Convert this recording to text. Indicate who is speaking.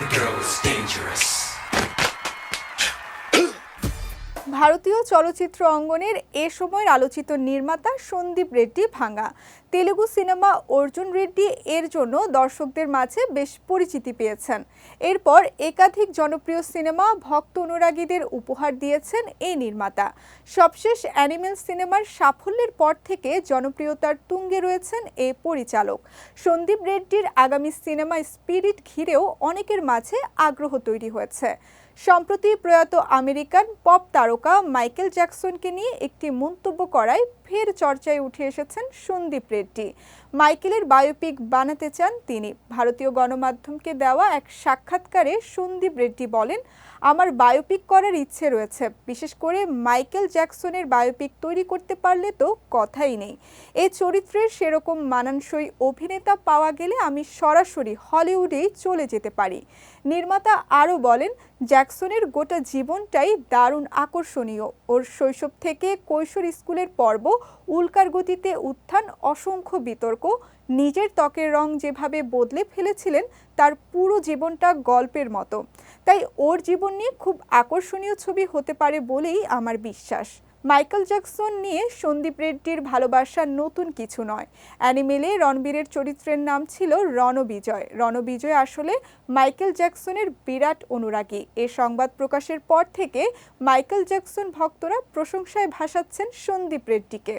Speaker 1: The girl
Speaker 2: ভারতীয় চলচ্চিত্র অঙ্গনের এ সময়ের আলোচিত নির্মাতা সন্দীপ রেড্ডি ভাঙা। তেলুগু সিনেমা অর্জুন রেড্ডি এর জন্য দর্শকদের মাঝে বেশ পরিচিতি পেয়েছেন। এরপর একাধিক জনপ্রিয় সিনেমা ভক্ত অনুরাগীদের উপহার দিয়েছেন এই নির্মাতা। সবশেষ অ্যানিমেল সিনেমার সাফল্যের পর থেকে জনপ্রিয়তার তুঙ্গে রয়েছেন এই পরিচালক। সন্দীপ রেড্ডির আগামী সিনেমা স্পিরিট ঘিরেও অনেকের মাঝে আগ্রহ তৈরি হয়েছে। সম্প্রতি প্রয়াত আমেরিকান পপ তারকা মাইকেল জ্যাকসনকে নিয়ে একটি মন্তব্য করায় ফের চর্চায় উঠে এসেছেন সন্দীপ রেড্ডি। মাইকেলের বায়োপিক বানাতে চান তিনি। ভারতীয় গণমাধ্যমকে দেওয়া এক সাক্ষাৎকারে সন্দীপ রেড্ডি বলেন, আমার বায়োপিক করার ইচ্ছে রয়েছে। বিশেষ করে মাইকেল জ্যাকসনের বায়োপিক তৈরি করতে পারলে তো কথাই নেই। এই চরিত্রের সেরকম মানানসই অভিনেতা পাওয়া গেলে আমি সরাসরি হলিউডেই চলে যেতে পারি। নির্মাতা আরও বলেন জ্যাকসনের গোটা জীবনটাই দারুণ আকর্ষণীয়। ওর শৈশব থেকে কৈশোর স্কুলের পর্ব, উল্কার গতিতে উত্থান, অসংখ্য বিতর্ক, নিজের ত্বকের রং যেভাবে বদলে ফেলেছিলেন, তার পুরো জীবনটা গল্পের মতো। তাই ওর জীবন নিয়ে খুব আকর্ষণীয় ছবি হতে পারে বলেই আমার বিশ্বাস। মাইকেল জ্যাকসন নিয়ে সন্দীপ রেড্ডির ভালোবাসা নতুন কিছু নয়। অ্যানিমেলে রণবীরের চরিত্রের নাম ছিল রণবিজয়। রণবিজয় আসলে মাইকেল জ্যাকসনের বিরাট অনুরাগী। এ সংবাদ প্রকাশের পর থেকে মাইকেল জ্যাকসন ভক্তরা প্রশংসায় ভাসাচ্ছেন সন্দীপ রেড্ডিকে।